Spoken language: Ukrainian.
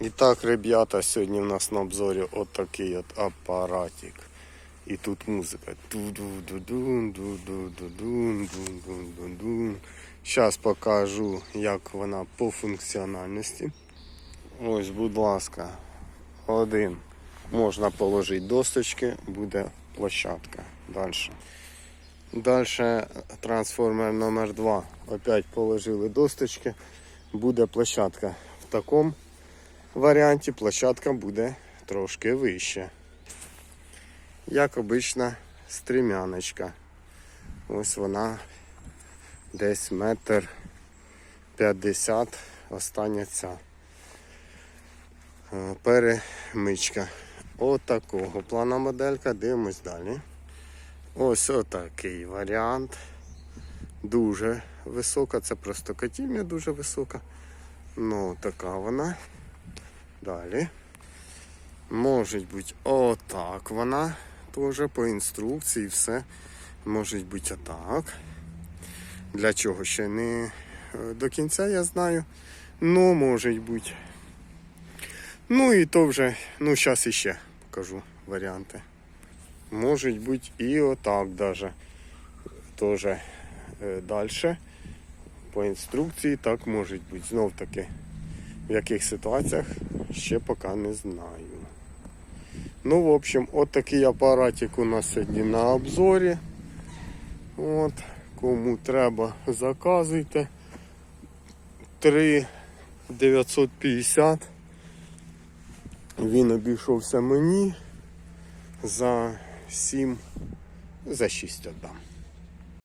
І так, ребята, сьогодні в нас на обзорі от такий от апаратик. І тут музика. Зараз покажу, як вона по функціональності. Ось, будь ласка, один. Можна положити досточки, буде площадка. Далі. Далі трансформер номер 2. Опять положили досточки, буде площадка. В такому варіанті площадка буде трошки вище. Як обична стрімяночка. Ось вона десь метр п'ятдесят. Остання ця Е, перемичка. Отакого плана моделька. Дивимось далі. Ось отакий варіант. Дуже висока. Це просто котільня дуже висока. Ну, така вона. Далі. Може бути отак вона. Теж по інструкції все. Може бути отак. Для чого ще не е, до кінця я знаю. Ну, може бути. Ну і то вже, ну зараз іще покажу варіанти. Може бути і отак даже. Тоже е, далі. По інструкції так може бути. Знов таки, в яких ситуаціях ще поки не знаю. Ну, в общем, от такий апаратик у нас сьогодні на обзорі. От, кому треба, заказуйте. 3 950. Він обійшовся мені за 7, за 6 віддам.